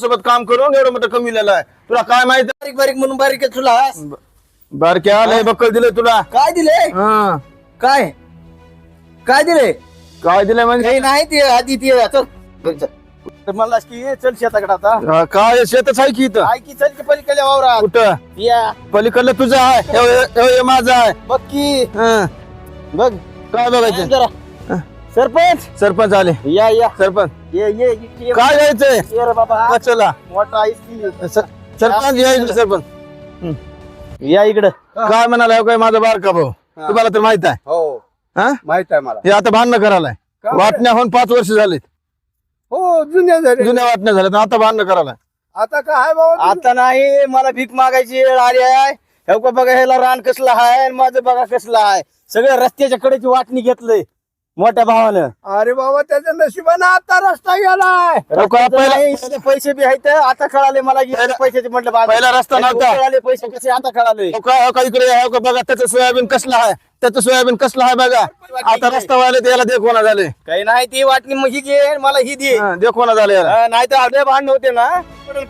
सोबत काम करून एवढं मोठं कमीलेलं आहे. तुला काय माहीत? बारीक बारीक म्हणून बारीक आहे तुला. बारक्या आलंय बक्कल दिलंय तुला. काय दिले हा. काय? काय दिले काय दिलंय म्हणजे? काही नाही ते आधी ते. तर म्हणलास की ये, चल शेताकडे आता. हा, काय? शेतच आहे की इथं? काय की चल की पलीकडे वावरात. कुठं? या. पलीकडलं तुझं आहे. हे माझं आहे. बघ की. हा. बघ. काय बघायचं? जरा. सरपंच! सरपंच आले. या या. सरपंच. ये ये ये काय घ्यायचंय ये रे बाबा. हा, चला मोठा आहेस की स- सरपंच या इकडे सरपंच. या इकडं. काय म्हणाला हो काय माझा बारका भाऊ? तुम्हाला तर माहीत आहे. हो. हा? माहीत आहे मला. हे आता भांडणं करायलाय. का? वाटण्या होऊन पाच वर्ष झालीत. हो जुन्या झाले जुन्या वाटण्या झाल्यात आता भांडणं करायलाय. आता काय बाबा आता नाही मला भीक मागायची वेळ आली आहे. हे का बघा ह्याला रान कसलं आहे आणि माझं बघा कसलं आहे. सगळं रस्त्याच्या कडेची वाटणी घेतलंय. मोठ्या भावानं. अरे बाबा त्याच्या नशिबानं आता रस्ता गेलाय. का, रस्त्याचं पहिला- नाही, इथे पैसे बी आहेत आता कळाले मला की पहिला- पैशाचे म्हटलं बाबा. पहिला रस्ता नव्हता. कळाले पैसे कसे आता कळाले. हो का हो का इकडे हो का बघा त्याचं सोयाबीन कसलं आहे त्याचं सोयाबीन कसलं आहे बघा. आता रस्ता व्हायला त्याला देखोना झाले. काही नाही ती वाटणी मग ही घे मला ही दे. देखोना झाले याला. नाही तर आपले भांडण होते ना.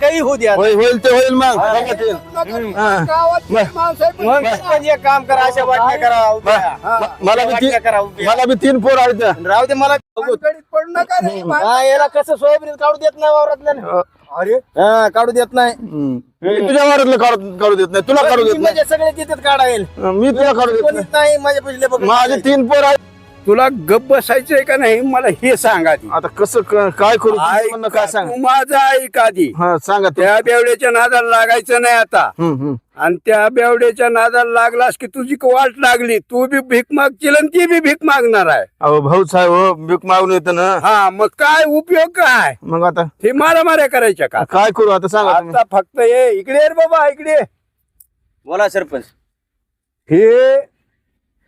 काही होऊ द्या होईल होईल ते होईल मग. हा. गावात काम करा अशा वाटण्या करा उभ्या. म- मला बी वाटण्या करा तीन उभ्या. मला बी तीन पोर आहेत राहू दे मला भानगडीत पडू नका रे हा, याला कसं सोयाबीन काढू देत नाही वावरातलं अरे? हा काढू देत नाही. हम्म. मी तुझ्या वावरातलं काढू काढू देत नाही. तुला काढू देत नाही. म्हणजे सगळे तिथेच काढायला. मी तुला काढू देत कोणीच नाही. माझ्या नाही माझे तीन पोर आहेत. तुला गप बसायचंय का नाही मला हे सांग आधी. आता कसं क- काय करू? तुझं म्हणणं काय सांग? तू माझं ऐक आधी. हा सांगा ते. त्या बेवड्याच्या नादाला लागायचं नाही आता. हम्म, हम्म. आणि त्या बेवड्याच्या नादाला लागलास की तुझी क- वाट लागली. तू बी भीक मागशील आणि ती बी भीक मागणार आहे. अहो भाऊ साहेब हो भीक मागून येतं ना. हा मग काय उपयोग काय? मग आता? हे मारा माऱ्या करायच्या का? काय करू? आता सांगा तुम्ही. आता फक्त ये इकडे ये रे बाबा इकडे ये. बोला सरपंच. हे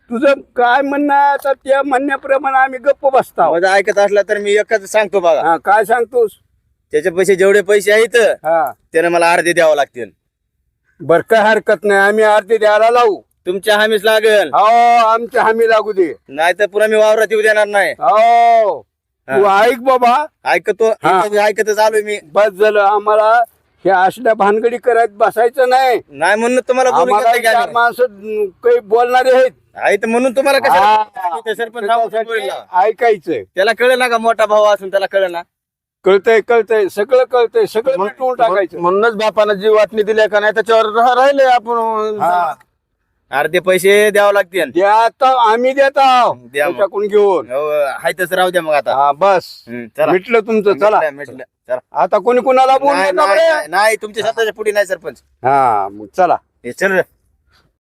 तुझं काय म्हणणं आहे आता त्या म्हणण्याप्रमाणे आम्ही गप्प बसतो माझं ऐकत असला तर मी एकच सांगतो बघा. हा काय सांगतोस? त्याचे पैसे जेवढे पैसे आहेत हा. त्याने मला अर्धे द्यावं लागतील. बर काय हरकत नाही आम्ही अर्धे द्यायला लावू. तुमच्या हमीच लागेल. हो आमच्या हमी लागू दे. नाही तर पुन्हा मी वावरात येऊ देणार नाही. हो. तू ऐक बाबा. ऐकतो हा. ऐकतच आलोय मी. बस झालं आम्हाला हे असल्या भानगडी करत बसायचं नाही. नाही म्हणून तुम्हाला बोलू आम्हाला घेतलं की चार आम्ही. माणसं अं, काही बोलणारे आहेत. आहे तर म्हणून तुम्हाला हा. इथे सरपंच सांगू शकतो त्यासाठी बोलला. ऐकायचं त्याला कळलं ना का मोठा भाऊ असून त्याला कळलं ना? कळतंय कळतंय. सगळं कळतंय सगळं मिटवून टाकायचं. म्हणूनच बापानं जी वाटणी दिली का नाही त्याच्यावर राहिले आपण. हा. अर्धे पैसे द्यावं लागतील. द्या आता आम्ही देत. आहोत द्या मग. त्याच्याकडून घेऊन. हो, आहे तसं राहू द्या मग आता. हा बस. हम्म, चला. मिटलं तुमचं चला. मिटलं, मिटलं. चला. आता कोणी कोणाला बोलू नाही, नका नाही, बरं. नाही, नाही तुमच्या स्वतःच्या पुढे नाही सरपंच. हा मग चला. हे चल रे.